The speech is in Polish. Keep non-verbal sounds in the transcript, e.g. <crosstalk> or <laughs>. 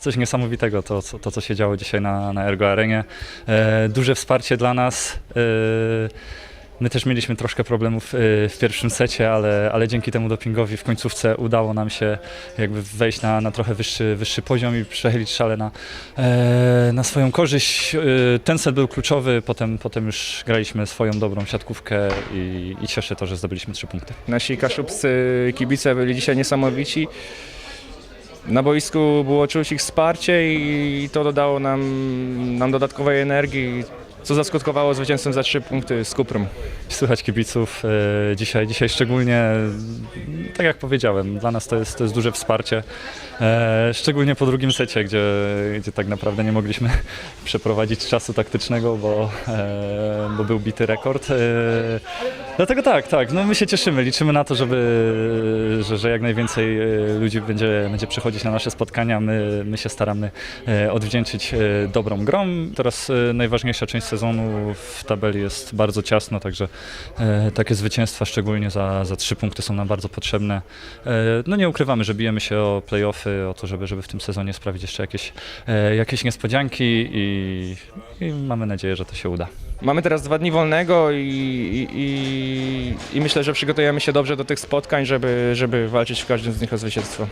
Coś niesamowitego to, co- to co się działo dzisiaj na, na Ergo Arenie. E, duże wsparcie dla nas. E, my też mieliśmy troszkę problemów e, w pierwszym secie, ale, ale dzięki temu dopingowi w końcówce udało nam się jakby wejść na, na trochę wyższy, wyższy poziom i przechylić szale na, e, na swoją korzyść. E, ten set był kluczowy, potem, potem już graliśmy swoją dobrą siatkówkę i, i cieszę to, że zdobyliśmy trzy punkty. Nasi kaszubscy kibice byli dzisiaj niesamowici. Na boisku było czuć ich wsparcie i to dodało nam, nam dodatkowej energii, co zaskutkowało zwycięstwem za trzy punkty z Kuprą. Słychać kibiców e, dzisiaj, dzisiaj szczególnie, tak jak powiedziałem, dla nas to jest, to jest duże wsparcie, e, szczególnie po drugim secie, gdzie, gdzie tak naprawdę nie mogliśmy <laughs> przeprowadzić czasu taktycznego, bo, e, bo był bity rekord. E, dlatego tak, tak, no my się cieszymy, liczymy na to, żeby, że, że jak najwięcej e, ludzi będzie, będzie przychodzić na nasze spotkania, my, my się staramy e, odwdzięczyć e, dobrą grą. Teraz najważniejsza część sezonu w tabeli jest bardzo ciasno, także takie zwycięstwa, szczególnie za, za trzy punkty, są nam bardzo potrzebne. No nie ukrywamy, że bijemy się o playoffy, o to, żeby, żeby w tym sezonie sprawić jeszcze jakieś, jakieś niespodzianki i, i mamy nadzieję, że to się uda. Mamy teraz dwa dni wolnego i, i, i, i myślę, że przygotujemy się dobrze do tych spotkań, żeby, żeby walczyć w każdym z nich o zwycięstwo.